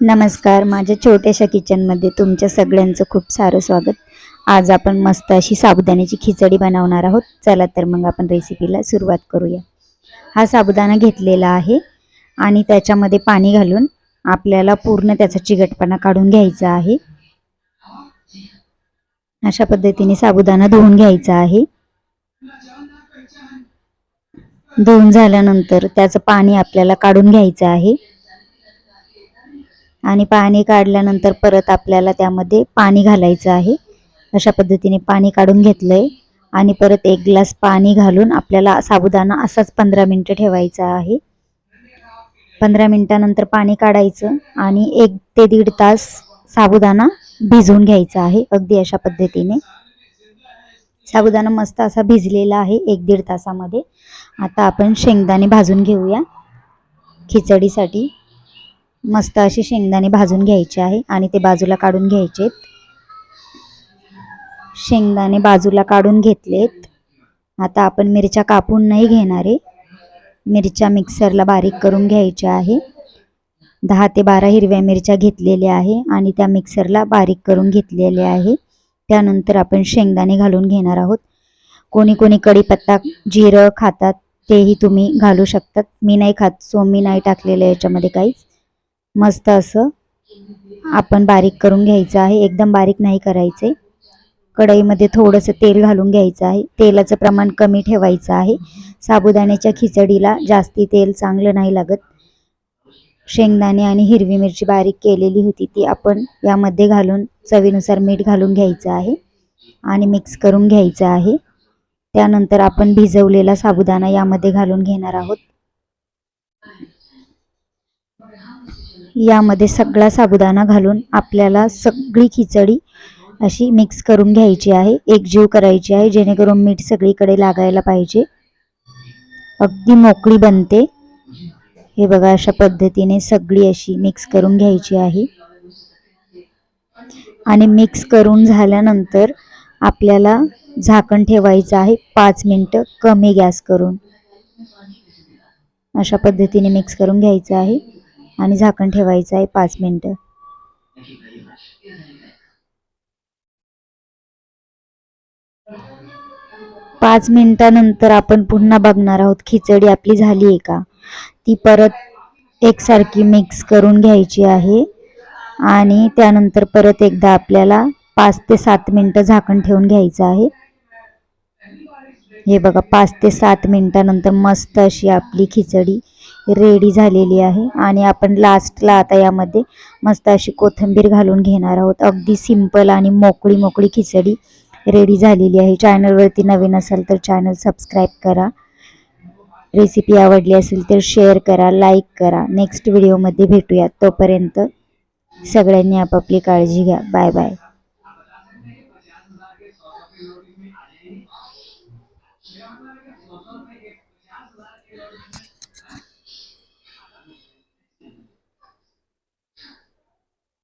नमस्कार माझ्या छोट्याशा किचनमध्ये तुमच्या सगळ्यांचं खूप सारं स्वागत. आज आपण मस्त अशी साबुदाण्याची खिचडी बनवणार आहोत. चला तर मग आपण रेसिपीला सुरुवात करूया. हा साबुदाणा घेतलेला आहे आणि त्याच्यामध्ये पाणी घालून आपल्याला पूर्ण त्याचा चिकटपणा काढून घ्यायचा आहे. अशा पद्धतीने साबुदाणा धुवून घ्यायचा आहे. धुवून झाल्यानंतर त्याचं पाणी आपल्याला काढून घ्यायचं आहे. आणि पाणी काढल्यानंतर परत आपल्याला त्यामध्ये पाणी घालायचं आहे. अशा पद्धतीने पाणी काढून घेतलं आहे आणि परत एक ग्लास पाणी घालून आपल्याला साबुदाणा असाच पंधरा मिनटं ठेवायचा आहे. पंधरा मिनटानंतर पाणी काढायचं आणि एक ते दीड तास साबुदाणा भिजवून घ्यायचा आहे अगदी अशा पद्धतीने. साबुदाणा मस्त असा भिजलेला आहे एक दीड तासामध्ये. आता आपण शेंगदाणे भाजून घेऊया. खिचडीसाठी. मस्त अशी शेंगदाणे भाजून घ्यायचे आहे आणि ते बाजूला काढून घ्यायचेत शेंगदाणे बाजूला काढून घेतलेत. आता आपण मिरच्या कापून नाही घेणारे मिरच्या मिक्सरला बारीक करून घ्यायच्या आहे. दहा ते बारा हिरव्या मिरच्या घेतलेल्या आहे आणि त्या मिक्सरला बारीक करून घेतलेल्या आहे. त्यानंतर आपण शेंगदाणे घालून घेणार आहोत. कोणी कोणी कढीपत्ता जिरं खातात तेही तुम्ही घालू शकतात. मी नाही खात सो मी नाही टाकलेलं याच्यामध्ये काहीच. मस्त असं आपण बारीक करून घ्यायचं आहे. एकदम बारीक नाही करायचे. कढईमध्ये थोडंसं तेल घालून घ्यायचं आहे. तेलाचं प्रमाण कमी ठेवायचं आहे. साबुदाण्याच्या खिचडीला जास्ती तेल चांगलं नाही लागत. शेंगदाणे आणि हिरवी मिरची बारीक केलेली होती ती आपण यामध्ये घालून चवीनुसार मीठ घालून घ्यायचं आहे आणि मिक्स करून घ्यायचं आहे. त्यानंतर आपण भिजवलेला साबुदाणा यामध्ये घालून घेणार आहोत. यामध्ये सगळा साबुदाणा घालून आपल्याला सगळी खिचडी अशी मिक्स करून घ्यायची आहे. एकजीव करायची आहे जेणेकरून मीठ सगळीकडे लागायला पाहिजे. अगदी मोकळी बनते. हे बघा अशा पद्धतीने सगळी अशी मिक्स करून घ्यायची आहे. आणि मिक्स करून झाल्यानंतर आपल्याला झाकण ठेवायचं आहे. पाच मिनटं कमी गॅस करून. अशा पद्धतीने मिक्स करून घ्यायचं आहे. आणि झाकण ठेवायचं आहे पाच मिनटं. पाच मिनिटानंतर आपण पुन्हा बघणार आहोत खिचडी आपली झाली आहे का? ती परत एकसारखी मिक्स करून घ्यायची आहे. आणि त्यानंतर परत एकदा आपल्याला पाच ते सात मिनटं झाकण ठेवून घ्यायचं आहे. हे बघा पाच ते सात मिनिटानंतर मस्त अशी आपली खिचडी रेडी झालेली आहे. आणि आपण लास्टला आता यामध्ये मस्त अशी कोथिंबीर घालून घेणार आहोत. अगदी सिंपल आणि मोकळी मोकळी खिचडी रेडी झालेली आहे. चॅनलवरती नवीन असाल तर चॅनल सबस्क्राईब करा. रेसिपी आवडली असेल तर शेअर करा लाईक करा. नेक्स्ट व्हिडिओमध्ये भेटूयात तोपर्यंत सगळ्यांनी आपापली काळजी घ्या. Bye bye